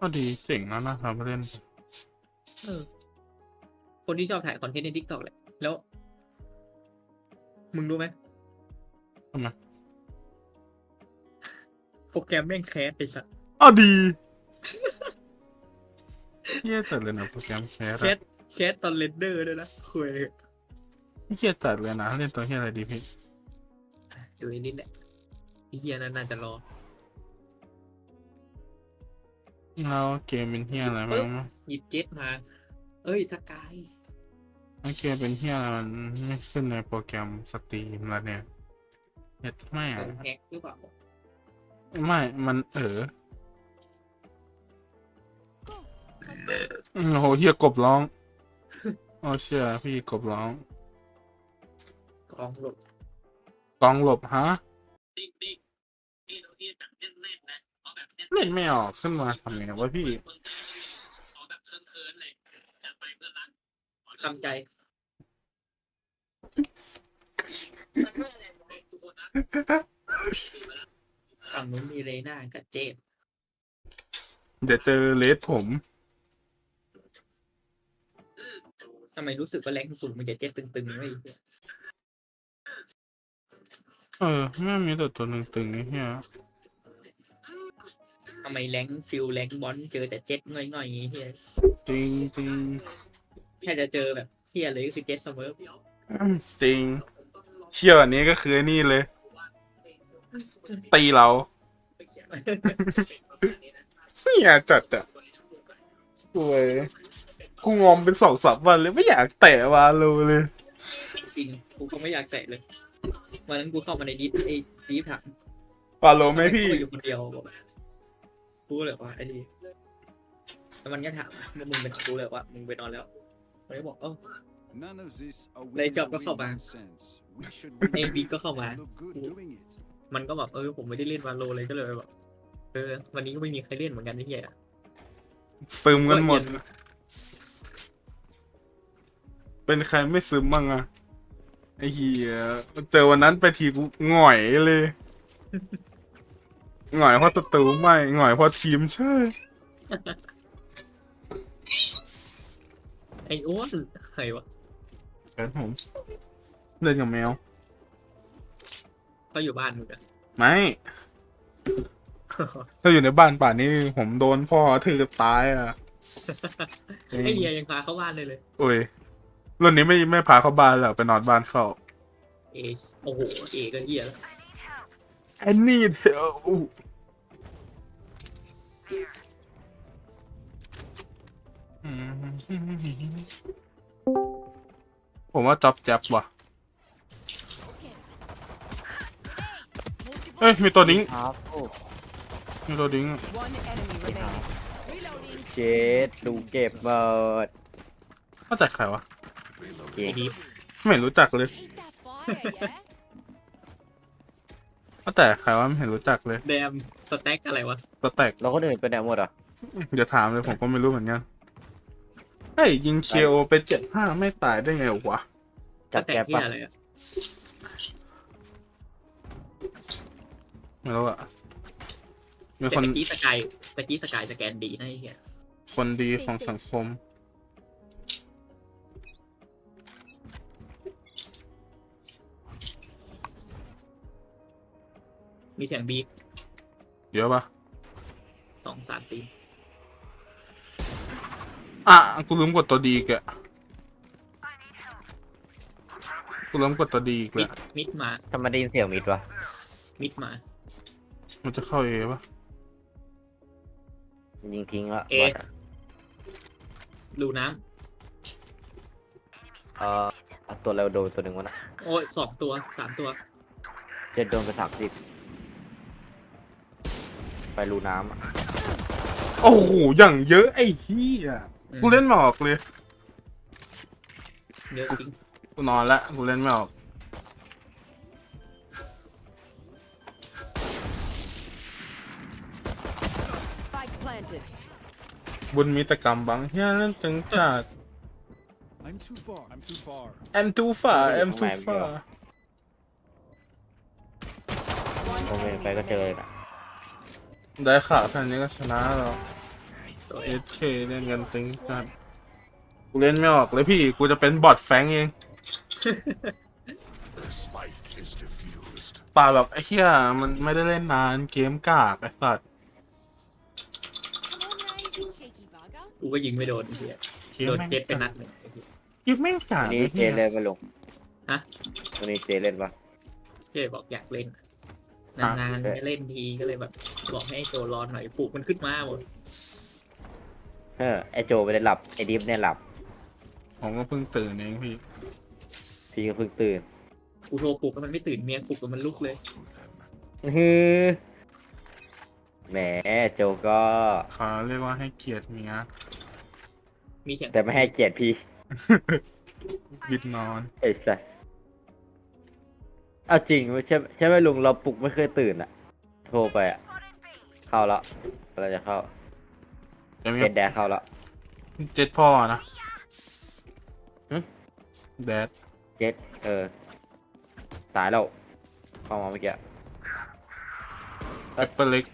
ก็ดีเจ๋งนะนะทำเล่นเออ คนที่ชอบถ่ายคอนเทนต์ในทิกตอกแหละ แล้ว มึงรู้ไหมทำไมโปรแกรมแม่งแคสไปสัตว์อ้าวดีเฮียจัดเลยนะโปรแกรมแคสแคสแคสตอนเรนเดอร์ด้วยนะคุยเฮียจัดเลยนะเล่นตัวเฮียอะไรดีพี่ ดูไอ้นิดแหละไอ้เฮียนั่นน่าจะรอ เราเกมเป็นเฮียอะไรมั้งหยิบเจ็ตมา เอ้ยสกายไอเกมเป็นเฮียอะไรมันไม่ขึ้นในโปรแกรมสตรีมแล้วเนี่ยเฮ็ดไม่โดอะนแฮกหรือเปล่าไม่ มันเออโอ้โหเฮียกบร้องโอ้เชื่อพี่กบร้องกองหลบกองหลบฮะติ๊กติ๊กที่เราที่แบบเล่นเล่นนะ เอาแบบเล่นไม่ออกขึ้นมาทำไงวะพี่เอาแบบเคินๆเลยจัดไปเพื่อนรักทำใจฝั่งนู้นมีเรน่ากับเจมเดี๋ยวเจอเลสผมทำไมรู้สึกว่าแรงสูงมันจะเจ็ตตึงๆไว้ยเออไม่มีแต่ตัวตึงๆนี่เฮีย ทำไมแรงฟิลแรงบอลเจอแต่เจ็ตง่อยๆอย่างงี้เฮียจริงจริงแค่จะเจอแบบเฮียเลยก็คือเจ็ตเสมอจริงเชี่ยวอันนี้ก็คือไอ้นี่เลย ตีเราเฮียจัดอะโอ้ยกูงอมเป็นสองสามวันเลยไม่อยากแตะวาโลเลยจริงกูก็ไม่อยากแตะเลยวันนั้นกูเข้ามาในดิสไอ้ดิสถามวาโลไหมพี่เข้าาอยู่คนเดียวบอก กูเลยว่าไอ้นี่แล้วมันก็ถามว่ามึงเป็นกูเลยว่ามึงไปนอนแล้วมันก็บอกเออ ในจอบก็เข้ามาไอ้บิ๊กก็เข้ามา มันก็แบบเออผมไม่ได้เล่นวาโลเลยก็เลยแบบเออ วันนี้ก็ไม่มีใครเล่นเหมือนกันนี่แย่ซึมกันหมด เป็นใครไม่ซึมบ้างอะไอ้เหี้ยเจอวันนั้นไปทีกูหง่อยเลย หง่อยเพราะศัตรูไม่หง่อยเพราะทีมใช่ไอ้อ้วนใครวะแฟนผมเล่นกับแมว เขาอยู่บ้านมึงอะไม่ถ้าอยู่ในบ้านป่านนี้ผมโดนพ่อถือตายอะไอ้เฮียยังพาเข้าบ้านเลยเลย โอ้ยรุ่นนี้ไม่ไม่พาเข้าบ้านแล้วไปนอนบ้านเข้าเอโอ้โห เอก็เฮียแล้ว ไอ้นี่เถอะอู้ผมว่าจับจับว่ะ เอ้ย มีตัวดิ้งครับโอ้มีตัวดิ้งอะ One enemy remaining. เจ็ดดูเก็บเบิดว่าแต่ใครวะ เก่ไอ้งดิฟไม่เห็นรู้จักเลย Take that fire, yeah? ว่าแต่ใครวะไม่เห็นรู้จักเลยแดมสแต็กอะไรวะสแต็กเราก็เดินไปไหนหมดอะอย่าถามเลยผมก็ไม่รู้เหมือนกันเฮ้ยยิงเคโอไปเจ็ดห้าไม่ตายได้ไงวะสจัดแต็กแก๊ปที่ปะอะไรอะไม่รู้อะมีแต่คนตะกี้สกายตะกี้สกายสแกนดีนะไอ้เฮียคนดีของสังคม มีเสียงบีบเยอะปะสองสามตีอะกูลืมกดตัวดีอีกอะกูลืมกดตัวดีอีกมิแล้ดวมิดมา ทำไมได้ยินเสียงมิดวะมิดมา มันจะเข้าเอปะยิงทิ้งละเอ๊ะบอทดูน้เอ่อเอาตัวเราโดนตัวหนึ่งวะนะำโอ้ยสองตัวสามตัว เจ็ดโดนไปสามสิบไป รูน้ำอะโอ้โห อย่างเยอะไอ้เหี้ยกูเล่นไม่ออกเลย เยอะจริงกูนอนละ กูเล่นไม่ออก Spike planted. บุญมีแต่กรรมบังเฮียเล่นจังจัด I'm too far. I'm too far. I'm too far I'm too far โมเมนต์ไปก็เจอเลยนะ ได้ข่าวแค่นี้ก็ชนะแล้วตัวเอเคเล่นกันตึงจัดกูเล่นไม่ออกเลยพี่กูจะเป็นบอทแฟงเองป่าแบบไอ้เหี้ยมันไม่ได้เล่นนานเกมกากไอ้สัตว์กูก็ยิงไม่โดนไอ้เหี้ยเกมโดนแม่งเจ็ตไปนัดหนึ่งไอ้เหี้ยเกมแม่งกากวันนี้ไอ้เจเหี้ยเล่นมาลงฮะวันนี้เจเล่นปะเจ๊บอกอยากเล่น นานๆไม่เล่นทีก็เลยแบบ บอกให้ไอ้โจรอหน่อยปลุกมันขึ้นมาหมดเออไอโจไม่ได้หลับไอดิฟเนี่ยหลับผมก็เพิ่งตื่นเองพี่ พี่ก็เพิ่งตื่นกูโทรปลุกแล้วมันไม่ตื่นเมียปลุกแล้วมันลุกเลย ฮือแหมโจก็ เขาเรียกว่าให้เกียรติเมียมีเสียงแต่ไม่ให้เกียรติพี่ บิดนอนไอ้สัส เอาจริงไม่ใช่ใช่ไหมลุงเราปลุกไม่เคยตื่นอะโทรไปอะเข้าแล้วเราจะเข้าจะมีเจ็ดแดดเข้าแล้ว เจ็ดพ่อนะหึ แดดเจ็ดเออตายแล้วเข้ามาเมื่อกี้แอปเปิลเล็ก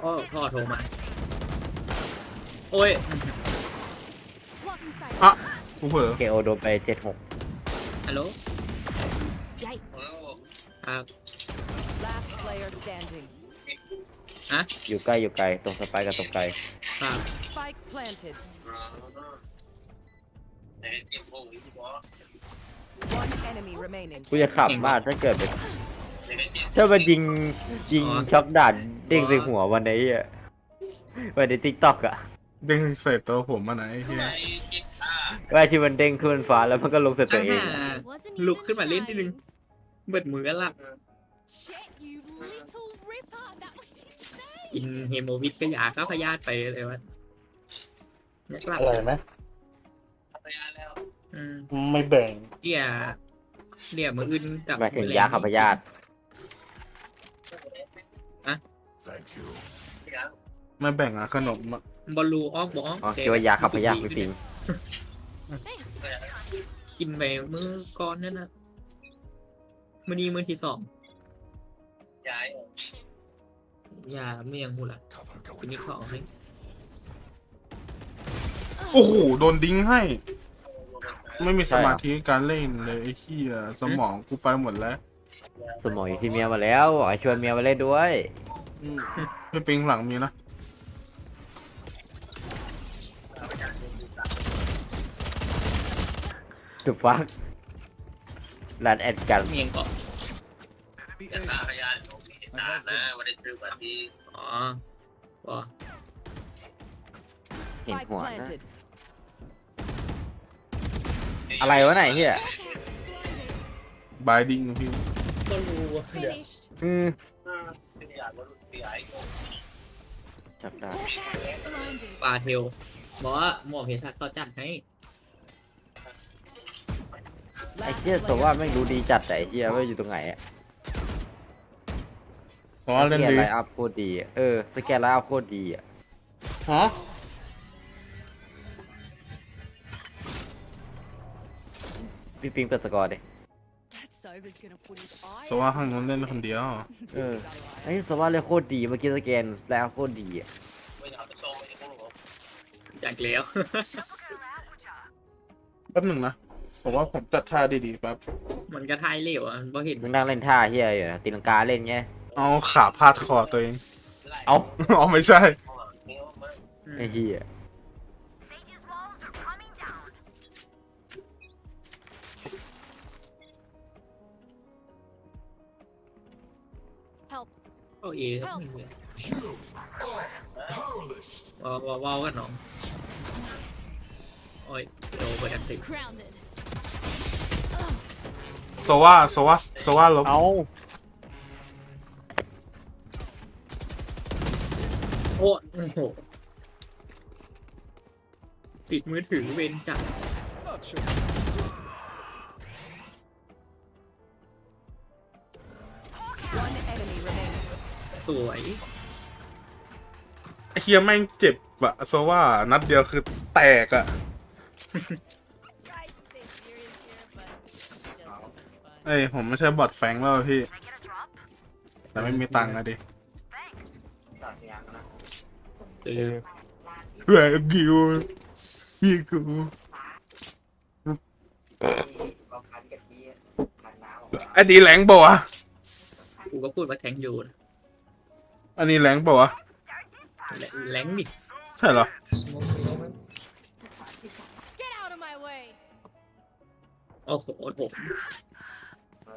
พ่อพ่อโทรมา โอ้ย Blocking sight. อะกูเผลอเคโอโดนไปเจ็ดหกฮัลโหล Yikes. ครับ Last player standing. อยู่ใกล้อยู่ไกลตรงสไปค์กับตรงไกลครับ Spike planted. One enemy remaining. กูจะขับมากถ้าเกิดเป็นถ้ามันยิงยิงช็อกด่านเด้งใส่หัววันไหนอะวันในทิกตอกอะเด้งใส่ตัวผมมาไหนไอ้เฮียว่าที่มันเด้งขึ้นฟ้าแล้วมันก็ลงใส่ตัวเอง อ่า ลุกขึ้นมาเล่นนิดนึง เบิดมือก็หลับ Shit, you little ripper. That was insane. กินเฮโมวิทก็อยาเข้าพยาธิไปเลยวะอยากหลับอะไรไหมอืมไม่แบ่งเดี่ยเดี่ยมืออื่นกับหมายถึงมือแรงยาขับพยาธิไม่แบ่งอะขนมอะบอลลูออกบอกอ๋อคิดว่ายาขับพยาธิไม่จริงกินไปมือก่อนนั่นนะ มือนี้มือที่สองยาเมียงหูละจะมีของให้โอ้โห โดนดิ้งให้ ไม่มีสมาธิการเล่นเลยไอ้เฮียสมองกูไปหมดแล้วสมองอยู่ที่เมียมาแล้วบอกให้ชวนเมียมาเล่นด้วยไม่ปิงหลังมีนะสุฟัก รันแอดกันเมียงก็ I have them. อ๋อก็เห็น Spike หัวนะ planted. อะไรวะไหนเฮียบายดิ้งพี่บอลลูเดี๋ยว Finished. อืมจับได้ Blinded. ปลาเทลบอกว่าหมอเพชักเขาจัดให้ ไอ้ Last เฮีย player แต่ว่าไม่ง standing. รู้ดีจัดแต่ไอ้เฮียว่าอยู่ตรงไหนอะเพราะว่าเล่นสแกดีไลน์อัพโคตรดีอะเออสแกนไลน์อัพโคตรดีอะฮะพี่ปิงเปิดสกอร์ดิ That sober's gonna put his eye เพราะว่าข้างนู้นเล่นคนเดียว เออ ไอ้สว่าเลยโคตรดีเมื่อกี้สแกนแล้วโคตรดีอะจากแล้ว แป๊บหนึ่งนะ ผมว่าผมจัดท่าดีๆแป๊บมันก็ทายเหลวอะมันบ่เห็นมึงนั่งเล่นท่าเฮียอยู่นะตีลังกาเล่นไงเอาขาพาดคอตัวเอง เอาอ๋อไม่ใช่อืมไอ้เฮีย Help. เอาเอครับมึงเนี่ยว้าวว้าวว้าวกันน้องโอ้ยโดนไปแอคทีฟ Grounded. โซ ว่าโซว่าโซว่าลบเอาโอ้โหติดมือถือเวนจัด Not sure. One enemy remaining. สวย ไอ้เฮียแม่งเจ็บอะโซว่านัดเดียวคือแตกอะ เอ้ยผมไม่ใช่บอทแฟงแล้วพี่ แต่ไม่มีตังค์อะดิเออแหวกกิวพี่กูอันนี้แรงเปล่าวะกูก็พูดว่าแทงอยู่นะอันนี้แรงเปล่าวะแหลแหลงดิใช่เหรอ Get out of my way. โอ้โห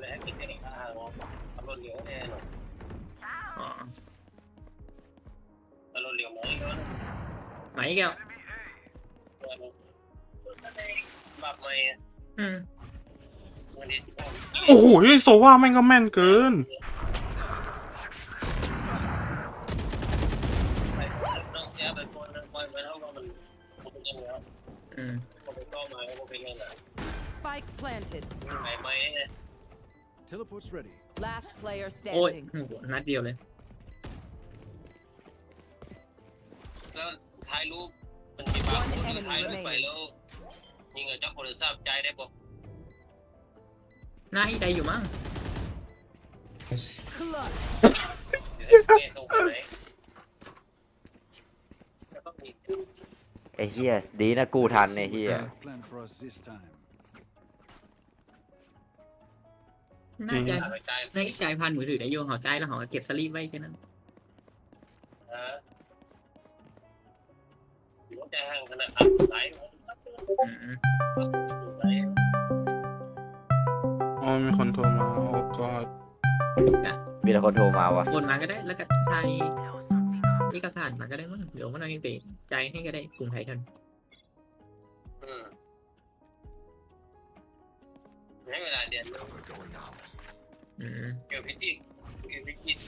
เลยให้กินได้ห้าร้อยทำรถเหลียวแน่นอนอ๋อทำรถเหลียวไหมก็ไหนแก้วแบบใหม่อืมวันนี้โอ้โหโซว่าแม่งก็แม่นเกินไปต้องเสียไปคนนึงไปไปเท่ากับมันมันเป็นยังไงอืมมันเป็นก็มาก็เป็นยังไง Spike planted. ไหนไหม Teleport's ready. Last player โอ้ย standing. โอ้โหนัดเดียวเลย แล้วถ่ายรูปมันมีบางคนถ่ายรูปไปแล้วยิงกับเจ้าคนทราบใจได้ปะหน้าที่ใดอยู่มั้ง Clutch. แกส่งไปไหนแล้วก็มี ไอ้เฮียดีนะกูทันไอ้เฮีย Have planned for us this time. น่าจะไปใจในใจายพันมือถือได้โยงหอใจแล้วหอเก็บสลีปไว้แค่นั้นฮะหัวใจห่างขนาดอับไหลอืมไหลอ๋อมีคนโทรมาโอ้ก็มีแต่คนโทรมาวะโอนมาก็ได้แล้วก็ใช้เอกสารมาก็ได้มั้งเดี๋ยวมันเอาไปใจายให้ก็ได้กรุงไทยทันอื ให้เวลาเดือนนึงอืมเกี่ยวพิจิตรเกี่ยวพิจิตร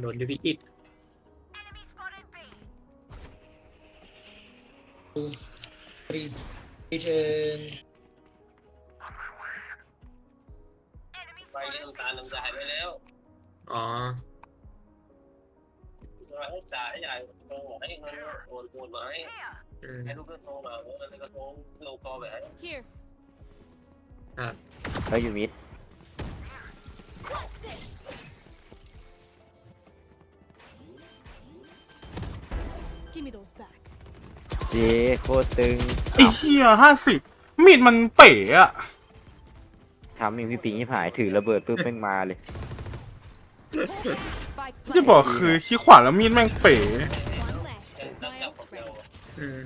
โดนดูพิจิตรรีเทิร์นไปน้ำตาลน้ำตาไปแล้วอ๋อให้จ่ายให้ใหญ่โทรให้เงินโอนโอนมาให้อืมให้ลูกก็โทรมาแล้วก็โทรโลกอไปให้ Here. เฮ้ยอยู่มิด Give me those back. เจโคตรตึงไอ้เหี้ยห้าสิบมีดมันเป๋อะทำมีพี่ปิงที่หายถือระเบิดปุ๊บแม่งมาเลย Spike ที่ planted. บอกคือขี้ขวานแล้วมีดแม่งเป๋ One less. จับ My จับ old เดียว friend. อืม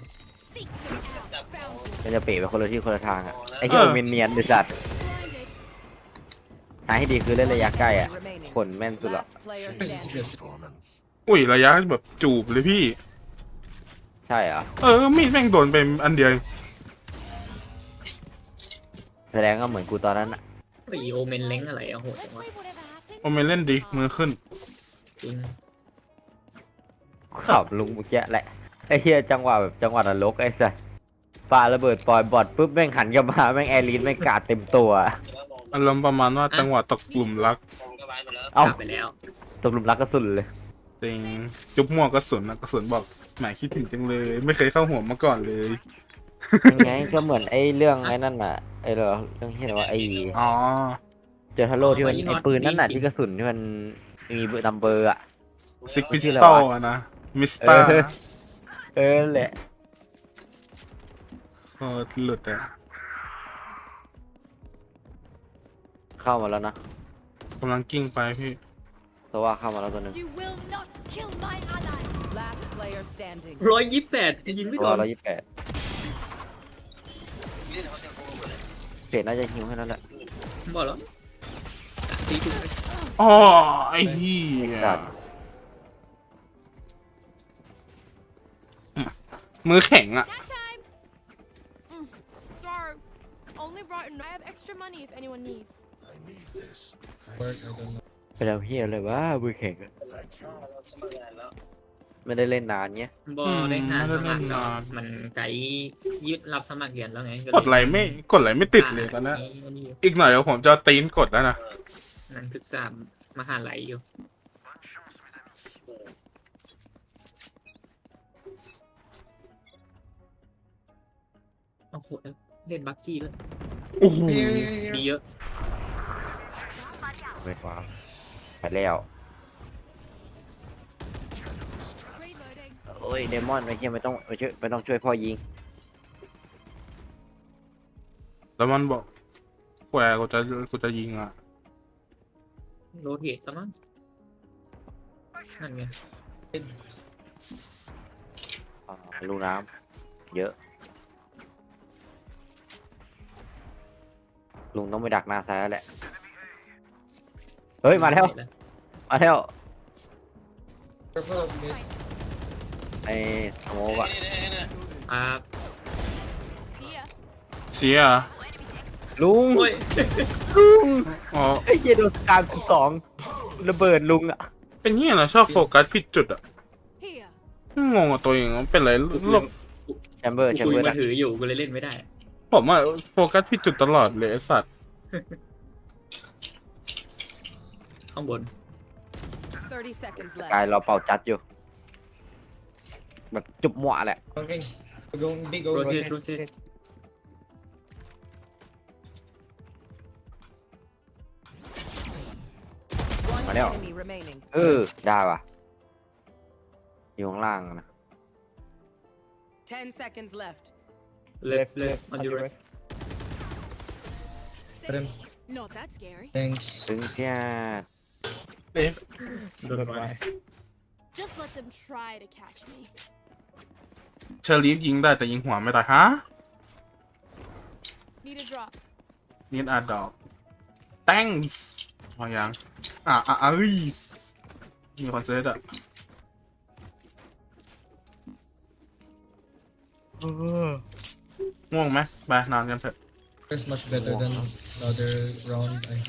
Seek them out. Found them. มันจะเป๋ไปคนละที่คนละทางอะ ไอ้เหี้ยโอเมนเนียนดิสัตว์ Blinded. ทางให้ดีคือเล่นระยะใกล้อะ Remaining. ผลแม่นสุดละ Last player standing. อุ้ยระยะแบบจูบเลยพี่ ใช่เหรอ เออมีดแม่งโดนไปอันเดียวแสดงก็เหมือนกูตอนนั้นอะไอโอเมนเล้งอะไรอะโหดจั Let's งวะ leave whatever happened. โอเมนเล่นดีมือขึ้น จริงขับลุงเมื่อกี้แหละไอ้เหี้ยจังหวะแบบจังหวะนรกไอ้สัส ปาระเบิดปล่อยบอดปุ๊บแม่งหันกลับมาแม่งแอร์ลีนแม่งกาดเต็มตัว อารมณ์ประมาณว่าจังหวะตกกลุ่มรักผมก็บายมาแล้วเอ้า กลับไปแล้ว ตกหลุมรักกระสุนเลย จริงจุ๊บมั่วกระสุนนะกระสุนบอกหมายคิดถึงจังเลย ไม่เคยเข้าหัวมาก่อนเลย ยังไงก็เหมือนไอ้เรื่องไอ้นั่นน่ะไอ้เรื่องเรื่องที่ไหนว่าไอ้อ๋อ เจอทาโร่ที่มันไอ้ปืนนั่นน่ะที่กระสุนที่มันมีเบอร์นัมเบอร์อะ ซิกพิสชื่ออะไรตอวะลนะมิสเตอร์เออเออแหละ โคตรหลุดอะเข้ามาแล้วนะกำลังกิ้งไปพี่เพราะว่าเข้ามาแล้วตัวหนึง You will not kill my ally. Last player standing. ร้อยยี่สิบแปดยิงไม่เพโดราะว่านเรายี่สิบแปดเล่นเขาจะโกงเลยเพจน่าจะหิวให้แล้วแหละบอกแล้วตีถูกไหมอ๋อไอ้เหี้ยจัดมือแข็งอะ That Only brought in. I have extra money if anyone needs. ไปแล้วเฮียเลยว่ามือแข็งอะเป็นสมัครงานแล้วไม่ได้เล่นนานเงี้ยบอได้หาไม่สได้มัเล่คนรนานมันไกด์ยึดรับสมัครเรียนแล้วไงกดไหลไม่กดไหลไม่ติดเลยตอนนี้อันนี้อีกหน่อยเดี๋ยวผมจะเอาตีนกดแล้วนะนักศึกษามหาลัยอยู่โอ้โหเล่นบักกี้แล้วย โอ้โหมีเยอะไม่ฟ้าไปแล้ว Reloading. โอ้ยเดมอนไอ้เหี้ยไม่ต้องไม่ช่วยไม่ต้องช่วยพ่อยิงแล้วมันบอกแควร์กูจะกูจะยิงอะโรเทตซะมั้งนั่นไงอ่าลูกน้ำเยอะ ลุงต้องไปดักหน้าซ้ายแล้วแหละ เฮ้ย มาแล้ว มาแล้วไอ้สโมกอะนี่นี่นี่อ่า See ya. เสียลุงโอ้ยลุงอ๋อ ไอ้เหี้ยโดนการสิบสองระเบิดลุงอะเป็นเงี้ยเหรอชอบโฟกัสผิดจุดอะ Here. งงกับตัวเองมันเป็นไรลบแชมเบอร์แชมกูเบอร์มาดักถืออยู่กูเลยเล่นไม่ได้ ผมอะโฟกัสผิดจุดตลอดเลยไอ้สัตว์ข้างบน 30 seconds กาย left. เราเป่าจัดอยู่ แบบจุบหมวะแหละ Okay. We're going big over. โรเทตโรเทต One Mà đeo. enemy remaining. เออ ได้ว่ะ อยู่ข้างล่างนะ 10 seconds left. Left left on your right Put him. Not that scary. Thanks. ถึงจ้าเอฟ Don't mind. Just let them try to catch me. เชอรีฟยิงได้แต่ยิงหัวไม่ได้ฮะ Need a drop. นี่อาดอก thanks พอยัง อะอะเอ้ยมีคอนเสิร์ตอะ ง่วงไหมไปนอนกันเถอะ It's much better than the other round I had.